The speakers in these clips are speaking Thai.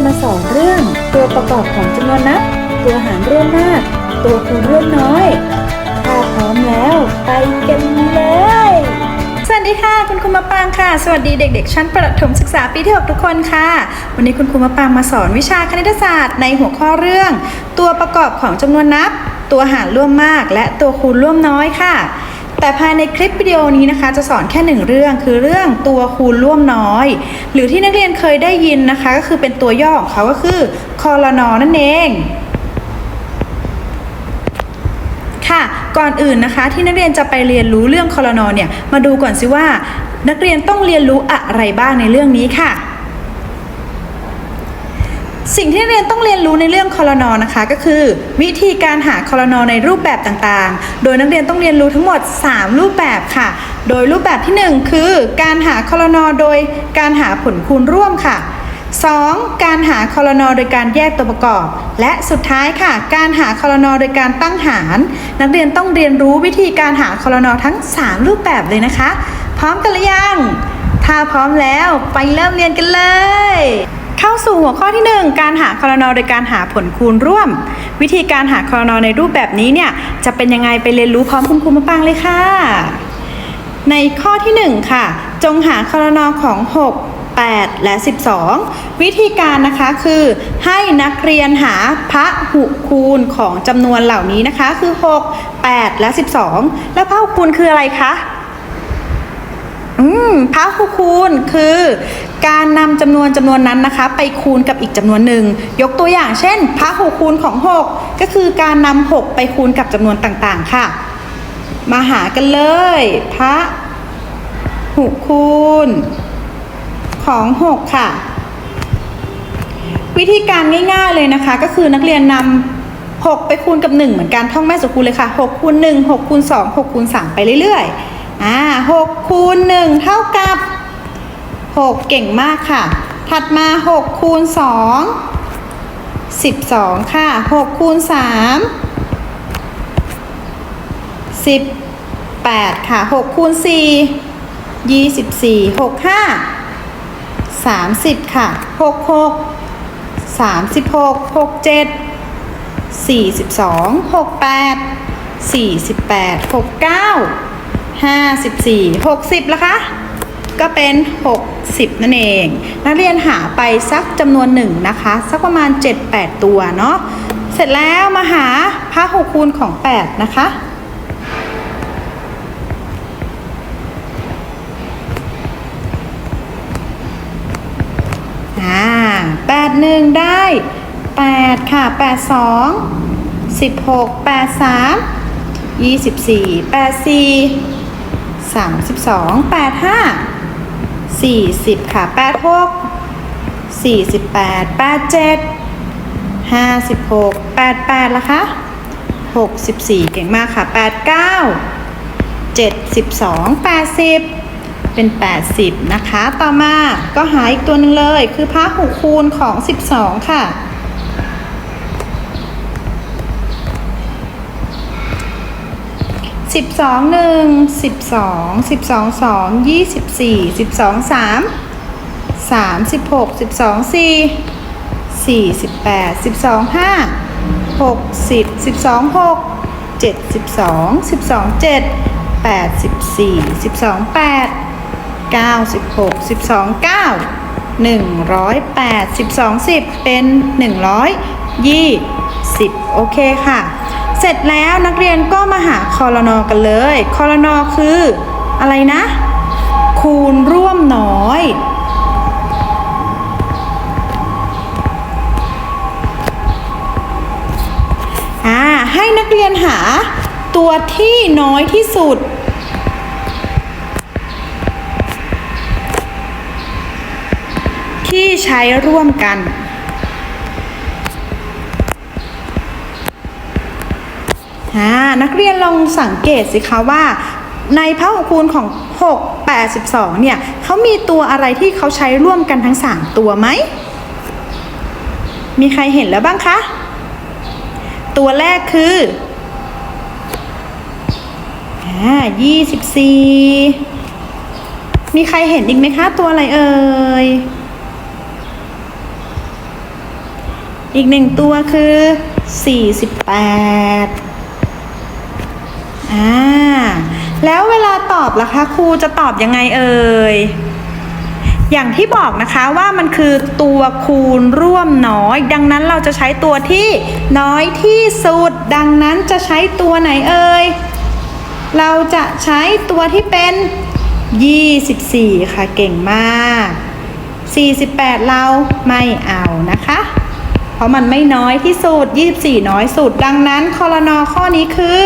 จะมาสอนเรื่อง ตัวประกอบของจำนวนนับ ตัวหารร่วมมาก ตัวคูณร่วมน้อย ถ้าพร้อมแล้วไปกันเลย สวัสดีค่ะ คุณครูมะปางค่ะ สวัสดีเด็ก ๆ ชั้นประถมศึกษาปีที่ 6 ทุกคนค่ะ วันนี้คุณครูมะปางมาสอนวิชาคณิตศาสตร์ในหัวข้อเรื่อง ตัวประกอบของจำนวนนับ ตัวหารร่วมมาก และตัวคูณร่วมน้อยค่ะ แต่ภายในคลิปวิดีโอนี้นะคะ จะสอนแค่หนึ่งเรื่องคือเรื่องตัวคูณร่วมน้อย หรือที่นักเรียนเคยได้ยินนะคะ ก็คือเป็นตัวย่อของเขาก็คือคอรนอนั่นเองค่ะก่อนอื่นนะคะ ที่นักเรียนจะไปเรียนรู้เรื่องคอรนอเนี่ยมาดูก่อนสิว่า นักเรียนต้องเรียนรู้อะไรบ้างในเรื่องนี้ค่ะ สิ่งที่นักเรียนต้องเรียนรู้ในเรื่องคอรนอนะคะ ก็คือ วิธีการหาคอรนอในรูปแบบต่างๆ โดยนักเรียนต้องเรียนรู้ทั้งหมด 3 รูปแบบค่ะ โดยรูปแบบที่ 1 คือ การหาคอรนอโดยการหาผลคูณร่วมค่ะ 2. การหาคอรนอโดยการแยกตัวประกอบ และสุดท้ายค่ะ การหาคอรนอโดยการตั้งหาร นักเรียนต้องเรียนรู้วิธีการหาคอรนอทั้ง 3 รูปแบบเลยนะคะ พร้อมกันหรือยัง ถ้าพร้อมแล้วไปเริ่มเรียนกันเลย เข้าสู่หัวข้อที่ 1 การหาคอรนอโดยการหาผลคูณร่วม วิธีการหาคอรนอในรูปแบบนี้เนี่ยจะเป็นยังไงไปเรียนรู้พร้อมคุณครูมาปังเลยค่ะ ในข้อที่ 1 ค่ะ จงหาคอรนอของ 6 8 และ 12 วิธีการนะคะคือให้นักเรียนหาพระหุคูณของจำนวนเหล่านี้นะคะคือ 6 8 และ 12 แล้วพระหุคูณคืออะไรคะ อืมพระหุคูณคือการนำจำนวนจำนวนนั้นนะคะ ไปคูณกับอีกจำนวนหนึ่ง ยกตัวอย่างเช่นพระหุคูณของ 6 ก็คือการนำ6ไปคูณกับจำนวนต่างๆ ค่ะ มาหากันเลยพระหุคูณของ 6 ค่ะ วิธีการง่ายๆเลยนะคะ ก็คือนักเรียนนำ6ไปคูณกับ 1 เหมือนกันท่องแม่สุคูณเลยค่ะ6คูณ1 6คูณ2 6คูณ3ไปเรื่อยๆ อ่า6คูณ1เท่ากับ6เก่งมากค่ะ ถัดมา6คูณ2 12ค่ะ6คูณ3 18ค่ะ6คูณ4 24 6 5 30ค่ะ6 6 36 67 42 68 48 69 54 60แล้วคะ ก็เป็น 60 นั่นเอง นักเรียนหาไปสักจำนวนหนึ่งนะคะ สักประมาณ 7-8 ตัวเนาะเสร็จแล้วมาหาพระหกคูณของ 8 นะคะอ่าแปดหนึ่งได้แปดค่ะแปดสองสิบหกแปดสามยี่สิบสี่แปดสี่ สามสิบสองแปดห้าสี่สิบค่ะแปดหกสี่สิบแปดแปดเจ็ดห้าสิบหกแปดแปดละคะหกสิบสี่เก่งมากค่ะแปดเก้าเจ็ดสิบสองแปดสิบเป็น 80 นะคะ ต่อมาก็หาอีกตัวหนึ่งเลย คือพหูคูณของ 12 ค่ะ สิบสองหนึ่งสิบสองสิบสองสองยี่สิบสี่สิบสองสามสามสิบหกสิบสองสี่สี่สิบแปดสิบสองห้าหกสิบสิบสองหกเจ็ดสิบสองสิบสองเจ็ดแปดสิบสี่สิบสองแปดเก้าสิบหกสิบสองเก้าหนึ่งร้อยแปดสิบสองสิบเป็นหนึ่งร้อยยี่สิบโอเคค่ะ เสร็จแล้วนักเรียนก็มาหาคอรนอกันเลยคอรนอคืออะไรนะ คูณร่วมน้อย อ่า ให้นักเรียนหาตัวที่น้อยที่สุดที่ใช้ร่วมกัน อ่า นักเรียนลองสังเกตสิคะว่า ในพหุคูณของ 6 82 เนี่ยเขามีตัวอะไรที่เขาใช้ร่วมกันทั้ง 3 ตัวไหม มีใครเห็นแล้วบ้างคะ ตัวแรกคืออ่า24มีใครเห็นอีกไหมคะ ตัวอะไรเอ่ย อีกหนึ่งตัวคือ48า แล้วเวลาต อบล่ะคะครูจะตอบยังไงเอ่ย อย่างที่บอกนะคะว่ามันคือตัวคูณร่วมน้อย ดังนั้นเราจะใช้ตัวที่น้อยที่สุด ดังนั้นจะใช้ตัวไหนเอ่ย เราจะใช้ตัวที่เป็น 24 ค่ะเก่งมาก 48 เราไม่เอานะคะ เพราะมันไม่น้อยที่สุด 24 น้อยสุด ดังนั้นคอรนอข้อนี้คือ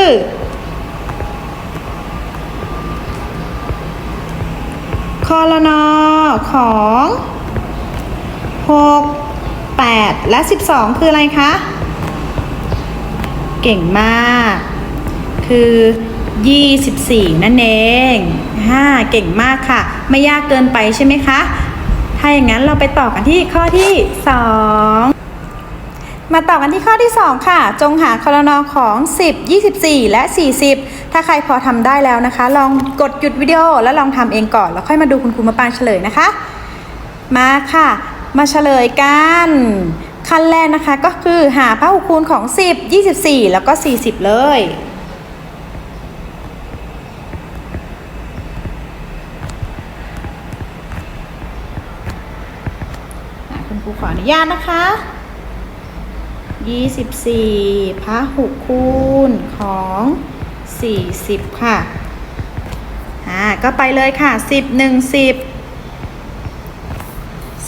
คอรนอของ 6 8 และ 12 คืออะไรคะ เก่งมาก คือ 24 นั่นเองฮ่าเก่งมากค่ะ ไม่ยากเกินไปใช่ไหมคะ ถ้าอย่างนั้นเราไปต่อกันที่ข้อที่ 2 มาต่อกันที่ข้อที่ 2 ค่ะ จงหาคอรนอของ 10 24 และ 40 ถ้าใครพอทำได้แล้วนะคะ ลองกดหยุดวิดีโอแล้วลองทำเองก่อน แล้วค่อยมาดูคุณครูมาปางเฉลยนะคะ มาค่ะ มาเฉลยกันขั้นแรกนะคะก็คือหาพหุคูณของ 10 24 แล้วก็ 40 เลยคุณครูขออนุญาตนะคะ 24พหุคูณของ 40 ค่ะ อ่า ก็ไปเลยค่ะ 10 1 10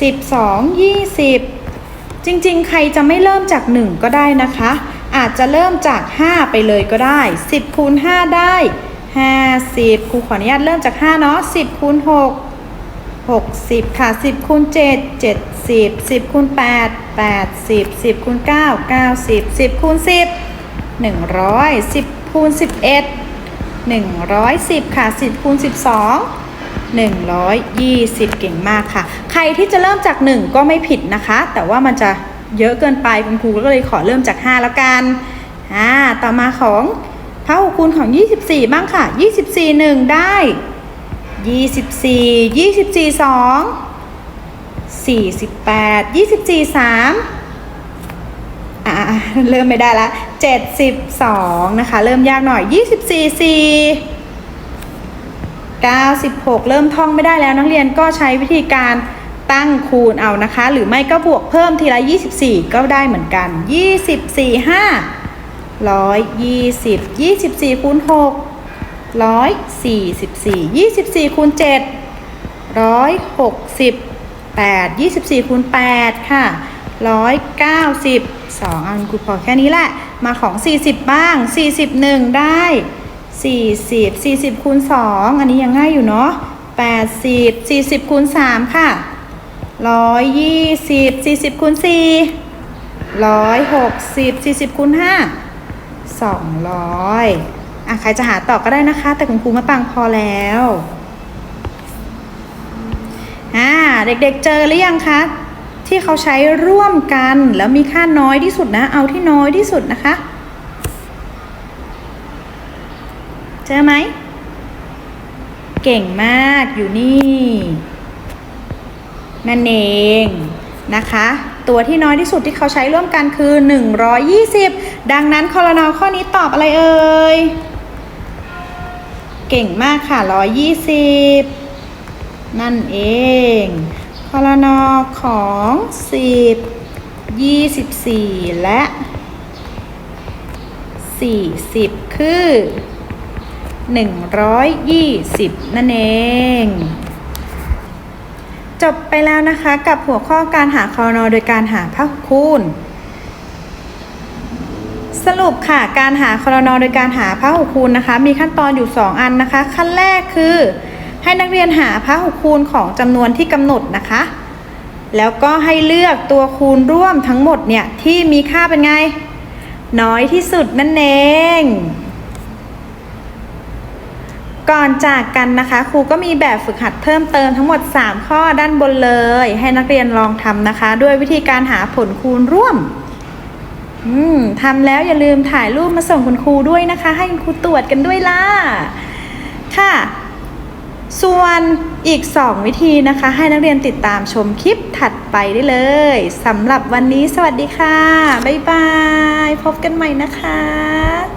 12 20 จริงๆ ใครจะไม่เริ่มจาก 1 ก็ได้นะคะ อาจจะเริ่มจาก 5 ไปเลยก็ได้ 10คูณ5ได้ 50ครูขออนุญาตเริ่มจาก 5 เนาะ10คูณ6 60 ค่ะ 10คูณ7 70 10คูณ8 80 10คูณ9 90 10คูณ10 100 10คูณ11 110 ค่ะ 10คูณ12 120 เก่งมากค่ะ ใครที่จะเริ่มจาก 1 ก็ไม่ผิดนะคะ แต่ว่ามันจะเยอะเกินไปคุณครูก็เลยขอเริ่มจาก 5 แล้วกันอ่าต่อมาของพหุคูณของ 24 บ้างค่ะ 24 1 ได้ 24 24 2 48 24 3อ่าเริ่มไม่ได้ละ72นะคะ เริ่มยากหน่อย24 4 96เริ่มท่องไม่ได้แล้วนักเรียนก็ใช้วิธีการตั้งคูณเอานะคะ หรือไม่ก็บวกเพิ่มทีละ 24 ก็ได้เหมือนกัน 24 5 120 24คูณ6 144 24คูณ7 168 24คูณ8ค่ะ190 2อันครูพอแค่นี้แหละ มาของ40บ้าง41ได้40 40คูณ2อันนี้ยังง่ายอยู่เนาะ80 40คูณ3ค่ะ120 40คูณ4 160 40คูณ5 200อ่ะใครจะหาต่อก็ได้นะคะ แต่คุณครูมาปังพอแล้วอ่าเด็กๆเจอหรือยังคะที่เขาใช้ร่วมกันแล้วมีค่าน้อยที่สุดนะ เอาที่น้อยที่สุดนะคะ เจอไหม เก่งมากอยู่นี่ นั่นเองนะคะ ตัวที่น้อยที่สุดที่เขาใช้ร่วมกันคือ 120 ดังนั้นคอรนอข้อนี้ตอบอะไรเอ่ย เก่งมากค่ะ120นั่นเองคอรนอของ10 24และ40คือ120นั่นเองจบไปแล้วนะคะกับหัวข้อการหาคอรนอโดยการหาพหุคูณ สรุปค่ะการหาคอรนอโดยการหาพหุคูณนะคะ มีขั้นตอนอยู่ 2 อันนะคะ ขั้นแรกคือ ให้นักเรียนหาพหุคูณของจำนวนที่กำหนดนะคะ แล้วก็ให้เลือกตัวคูณร่วมทั้งหมดเนี่ยที่มีค่าเป็นไง น้อยที่สุดนั่นเอง ก่อนจากกันนะคะครูก็มีแบบฝึกหัดเพิ่มเติมทั้งหมด 3 ข้อด้านบนเลย ให้นักเรียนลองทำนะคะ ด้วยวิธีการหาผลคูณร่วม อืมทำแล้วอย่าลืมถ่ายรูปมาส่งคุณครูด้วยนะคะ ให้คุณครูตรวจกันด้วยล่ะ ค่ะ ส่วนอีก 2 วิธีนะคะ ให้นักเรียนติดตามชมคลิปถัดไปได้เลยสำหรับวันนี้สวัสดีค่ะ บ๊ายบาย พบกันใหม่นะคะ